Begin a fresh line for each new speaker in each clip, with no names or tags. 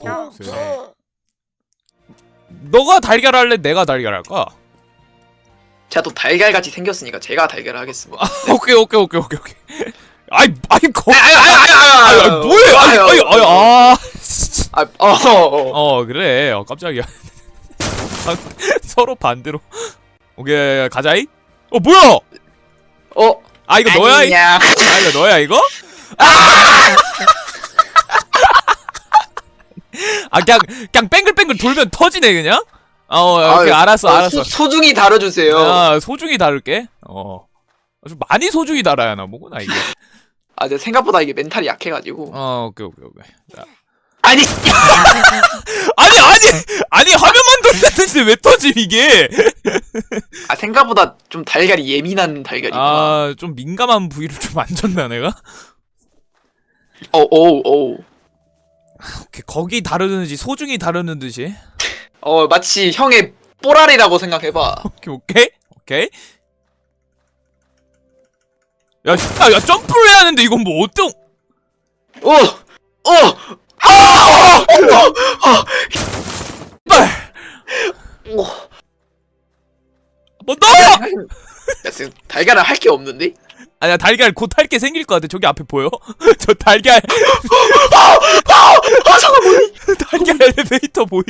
어,
네.
저,
너가 달걀 할래? 내가 달걀 할까?
제가 또 달걀같이 생겼으니까 제가 달걀을 하겠습니다.
오케이 오케이 오케이 오케이 오케이. 아이 아이 거.
아유
아이, 아이, 뭐해? 아이 아이 아이 아.
아, 어, 어.
어 그래. 어 깜짝이야. 서로 반대로. 오케이 가자이. 어 뭐야?
어.
아 이거 너야? 이-
아니야.
아 이거 너야 이거? 아 그냥 그냥 뱅글뱅글 돌면 터지네 그냥? 어 오케이
아유,
알았어
어,
알았어.
소, 소중히 다뤄주세요.
아 소중히 다룰게. 어. 좀 많이 소중히 달아야 나 뭐구나 이게.
아, 근데 생각보다 이게 멘탈이 약해가지고.
어 오케이 오케이 오케이. 자.
아니,
아니 아니 아니 화면만 돌렸는데 왜 터짐 이게?
아 생각보다 좀 달걀이 예민한 달걀이구나.
아좀 민감한 부위를 좀 만졌나 내가?
어, 오, 오.
오케이, 거기 다루는 듯이 소중히 다루는 듯이.
어, 마치 형의 뽀라리라고 생각해봐.
오케이 오케이 오케이. 야, 씨, 야, 야 점프를 해야 하는데 이건 뭐 어떤?
어, 어, 아, 어,
빨.
어.
뭐 너?
야, 지금 달걀을 할게 없는데?
아니야 달걀 곧할게 생길 것 같아. 저기 앞에 보여? 저
아.
달걀 엘리베이터 보임?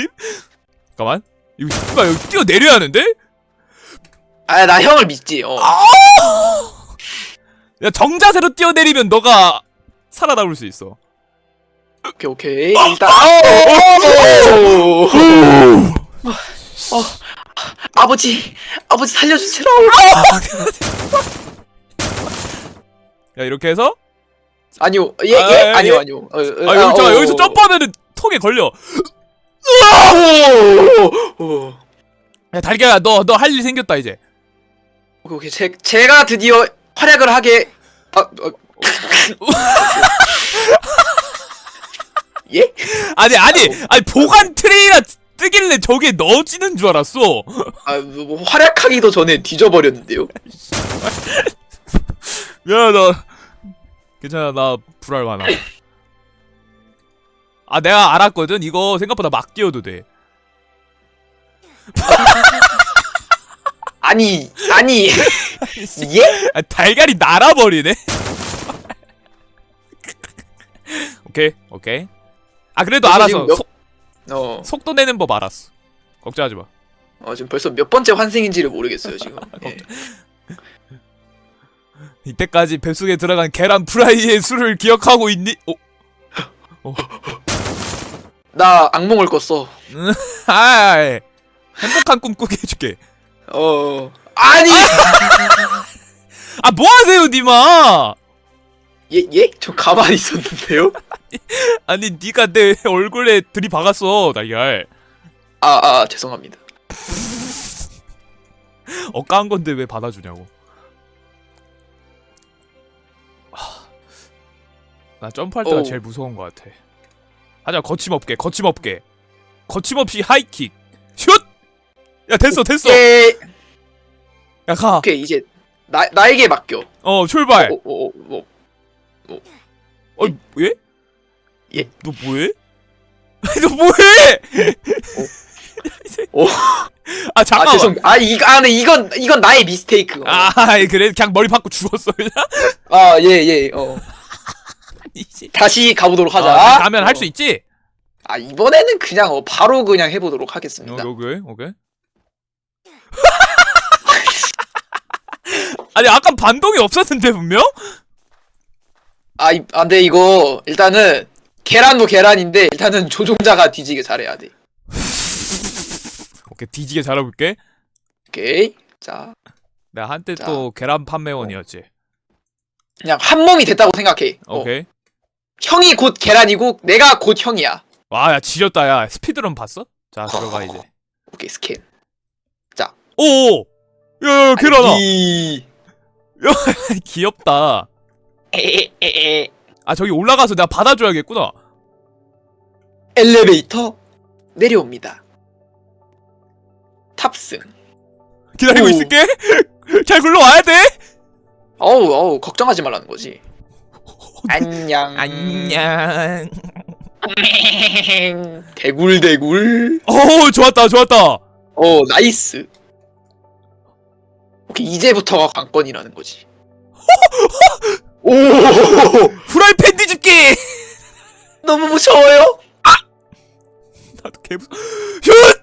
잠깐만. 이거 씨발 여기 뛰어 내려야 하는데?
아, 나 형을 믿지. 어.
야 정자세로 뛰어 내리면 너가 살아남을 수 있어.
오케이, 오케이. 일단, 어, 어, 아버지, 아버지 살려주세요.
야 이렇게 해서
아니요, 예,
아,
예,
예,
아니요,
예.
아니요. 어, 어,
아 여기 잠깐
어,
여기서
어,
점프하면은 턱에 걸려.
오,
야 달걀아 너 너 할 일 생겼다 이제.
오케이, 오케이. 제, 제가 드디어 활약을 하게. 아, 어. 예?
아니 아니 아니 보관 트레이라 뜨길래 저게 넣어지는 줄 알았어.
아, 뭐 활약하기도 전에 뒤져버렸는데요.
야너 괜찮아 나 불알 많아. 아 내가 알았거든 이거 생각보다 막 뛰어도 돼.
아니, 아니, 예?
아, 달걀이 날아버리네. 오케이 오케이. 아 그래도
그래서
알아서
지금 몇-
속,
어,
속도 내는 법 알았어. 걱정하지 마.
어, 지금 벌써 몇 번째 환생인지를 모르겠어요, 지금. 예.
이때까지 뱃속에 들어간 계란 프라이의 수를 기억하고 있니? 어?
나 악몽을 꿨어.
아, 행복한 꿈 꾸게 해줄게.
어, 아니!
아, 뭐 하세요, 니마?
예, 예? 저 가만히 있었는데요?
아니, 니가 내 얼굴에 들이박았어, 달걀.
아, 아, 죄송합니다.
억까한 건데 왜 받아주냐고. 하, 나 점프할 때가
어우.
제일 무서운 것 같아. 하자, 거침없게, 거침없게. 거침없이 하이킥. 슛! 야, 됐어, 됐어.
예,
야, 가.
오케이, 이제, 나, 나에게 맡겨.
어, 출발.
어, 어, 어, 어.
어, 예?
예?
너 뭐해? 너 뭐해?
어.
아
아,
잠깐만.
죄송. 아, 이거, 아, 네, 이건, 이건 나의 미스테이크. 아,
아 그래 그냥 머리 박고 죽었어 그냥.
아 예, 예, 어. 다시 가보도록 하자.
아, 가면
어.
할수 있지.
아, 이번에는 그냥, 어, 바로 그냥 해보도록 하겠습니다.
오케이 오케이. 아니 아까 반동이 없었는데 분명?
아, 이, 아, 근데 이거, 일단은, 계란도 계란인데, 일단은 조종자가 뒤지게 잘해야 돼.
오케이 뒤지게 잘해볼게.
오케이. 자,
내가 한때
자.
또 계란 판매원이었지.
그냥 한 몸이 됐다고 생각해. 어.
오케이.
형이 곧 계란이고, 내가 곧 형이야.
와 야 지렸다 야 스피드런 봤어? 자 들어가 이제.
오케이, 스캔.
오. 야 야 계란아.
이...
귀엽다.
에에에에.
아 저기 올라가서 내가 받아줘야겠구나.
엘리베이터 내려옵니다. 탑승.
기다리고
오.
있을게. 잘 굴러와야 돼.
어우, 어우, 걱정하지 말라는 거지. 안녕.
안녕.
대굴 대굴.
오 좋았다 좋았다
어 나이스. 오케이 이제부터가 관건이라는 거지. 오
후라이팬 뒤집기
너무 무서워요.
나도 개 무서 슛!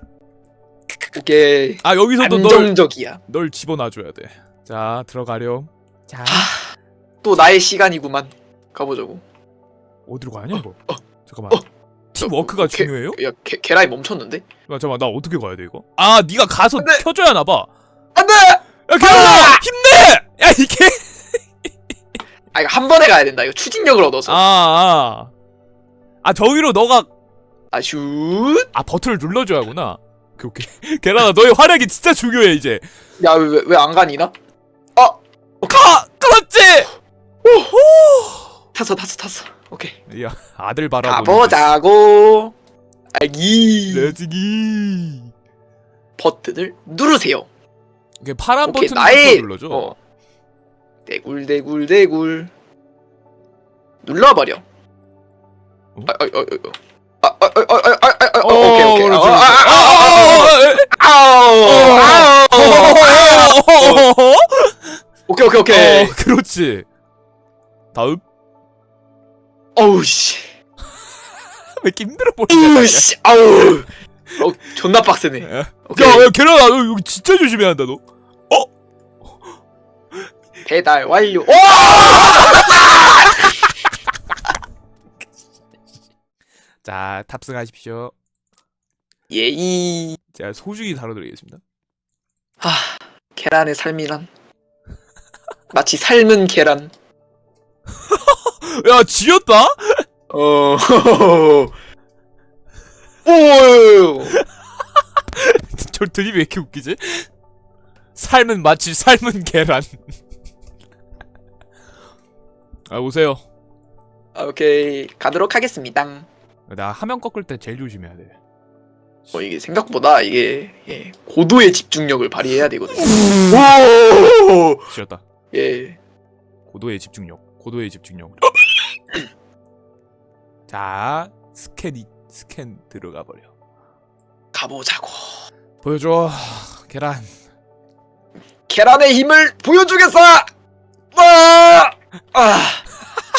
오케이
아 여기서도 널,
안정적이야.
널 집어놔줘야 돼 자 들어가렴 자
또 나의 시간이구만. 가보자고.
어디로 가냐 이거 잠깐만 팀워크가
오케이.
중요해요?
야 게, 게라이 멈췄는데?
야, 잠깐만 나 어떻게 가야 돼 이거? 아 네가 가서
안돼!
켜줘야 하나 봐
안돼!
야, 개라 힘내! 야, 이게
아 이거 한 번에 가야 된다. 이거 추진력을 얻어서.
아, 아. 아, 저기로 너가
아 슛.
아, 버튼을 눌러 줘야 하구나. 오케이, 오케이. 너의 활약이 진짜 중요해, 이제.
야왜 왜 안 가니나? 탔어 탔어 탔어. 오케이.
야, 아들 바라보는
가보자고. 아기.
레지기.
버튼을 누르세요.
이게 파란
오케이
버튼을
나의
눌러줘.
어. 대굴 대굴 대굴 눌러버려.
어?
아, 아, 아, 아, 아, 아, 아, 아, 아, 아, 아, 아,
어,
오케이 오케이. 아, 아. 아, 아, 아,
어,
아우, 아우.
어,
오케이 오케이 오케이.
어, 그렇지. 다음.
어우 씨.
왜 이렇게 힘들어 보이냐?
어우 씨. 아우. 어 존나 빡세네.
야,
오케이.
야, 개라나, 너 여기 진짜 조심해야 한다, 너.
배달 완료. 오!
자, 탑승하십시오.
예이.
제가 소중히 다뤄드리겠습니다.
아 계란의 삶이란 마치 삶은 계란.
야, 지렸다?
어. 오.
저 드립이 왜 이렇게 웃기지? 삶은 마치 삶은 계란. 아, 오세요.
아, 오케이 가도록 하겠습니다.
나 화면 꺾을 때 제일 조심해야 돼.
어 이게 생각보다 이게 예, 고도의 집중력을 발휘해야 되거든요. 오.
지렸다.
예.
고도의 집중력. 고도의 집중력. 자, 스캔이 스캔 들어가 버려.
가보자고.
보여줘. 계란.
계란의 힘을 보여주겠어. 와! 아,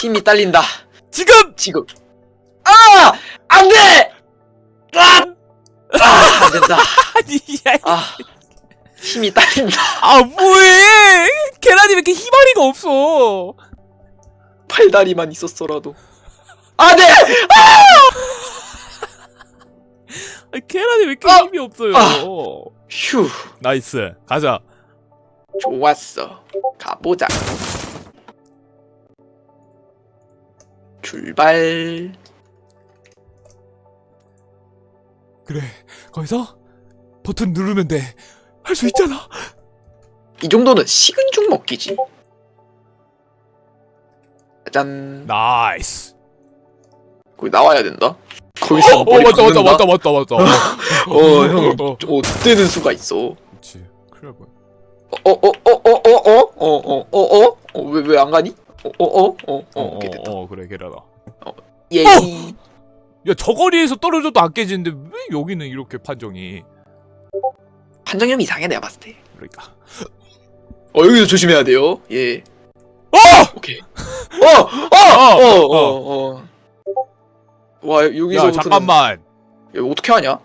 힘이 딸린다.
지금.
지금. 아! 안 돼! 아! 아, 안 된다.
아니, 야,
아, 힘이 딸린다.
아 뭐해? 계란이 왜 이렇게 희망이가 없어?
팔다리만 있었어라도. 아, 네!
아니, 계란이 왜 이렇게
아!
힘이 없어요?
아! 휴,
나이스. 가자.
좋았어. 가보자. 출발.
그래. 거기서 버튼 누르면 돼. 할 수 있잖아.
이 정도는 식은 죽 먹기지. 짜잔.
나이스.
거기 나와야 된다. 거기서
어,
머리
맞다,
맞다?
맞다, 맞다, 맞다.
어, 형,
어,
어, 뜨는 수가 있어.
그렇지. 큰일 날 뻔.
어, 어, 어, 어, 어, 어, 어, 어, 어, 어, 어, 왜, 왜 안 가니? 어, 어, 어, 어, 어,
어,
오케이, 됐다.
어, 어, 그래, 계란아.
예.
야, 저 거리에서 떨어져도 안 깨지는데 왜 여기는 이렇게 판정이?
판정념 이상해, 내가 봤을 때.
그러니까.
어, 여기서 조심해야 돼요. 예.
어!
오케이. 어, 어, 어, 어, 어. 와,
야,
여기서부터는
잠깐만.
야, 이거 어떻게 하냐?
아!